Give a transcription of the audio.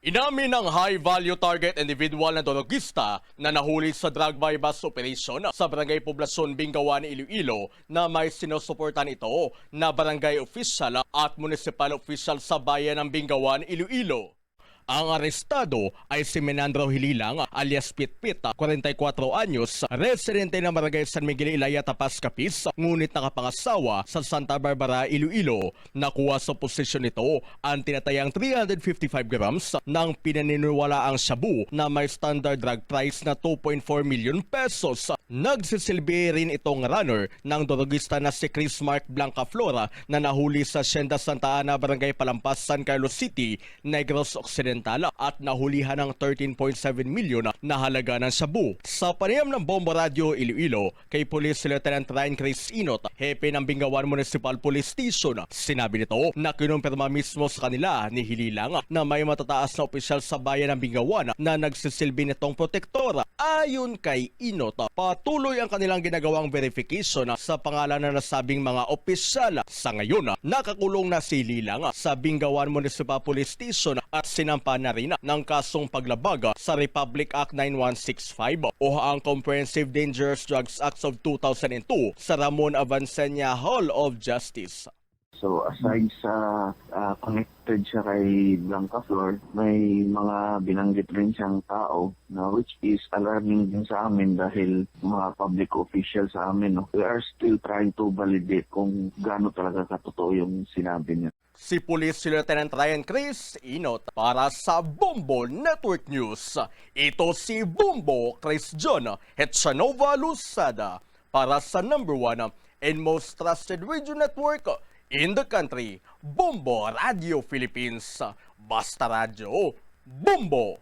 Inamin ng high-value target individual na drogista na nahuli sa drug bypass operation sa Barangay Poblasyon Bingawan, Iloilo na may sinusuportan ito na barangay official at municipal official sa bayan ng Bingawan, Iloilo. Ang arestado ay si Menandro Hililang alias Pitpit, 44 anyos, residente ng Barangay San Miguel Ilaya, Tapas Capiz, ngunit nakapangasawa sa Santa Barbara, Iloilo. Nakuha sa posisyon nito ang tinatayang 355 grams ng pinaniniwalaang shabu na may standard drug price na 2.4 million pesos. Nagsisilbi rin itong runner ng drogista na si Chris Mark Blanca Flora na nahuli sa Hacienda Santa Ana, Barangay Palampas, San Carlos City, Negros Occidental at nahulihan ng 13.7 milyon na halaga ng shabu. Sa panayam ng Bombo Radio Iloilo kay Police Lieutenant Ryan Chris Inot, hepe ng Bingawan Municipal Police Station, sinabi nito na kinumpirma mismo sa kanila ni Hililang na may matataas na opisyal sa bayan ng Bingawan na nagsisilbi nitong protektor. Ayon kay Inot, patuloy ang kanilang ginagawang verification sa pangalan na nasabing mga opisyal. Sa ngayon, nakakulong na si Hililang sa Bingawan Municipal Police Station at sinampa na rin ng kasong paglabag sa Republic Act 9165 o ang Comprehensive Dangerous Drugs Act of 2002 sa Ramon Avancenia Hall of Justice. So aside sa ah, connected siya kay Blanca Flor, may mga binanggit rin siyang tao na which is alarming din sa amin dahil mga public official sa amin. No? We are still trying to validate kung gaano talaga katotoo yung sinabi niya. Si Police Lieutenant Ryan Chris Inot para sa Bombo Network News. Ito si Bombo Chris John Hetchanova Lusada para sa number one and most trusted radio network in the country, Bombo Radio Philippines. Basta Radio, Bombo!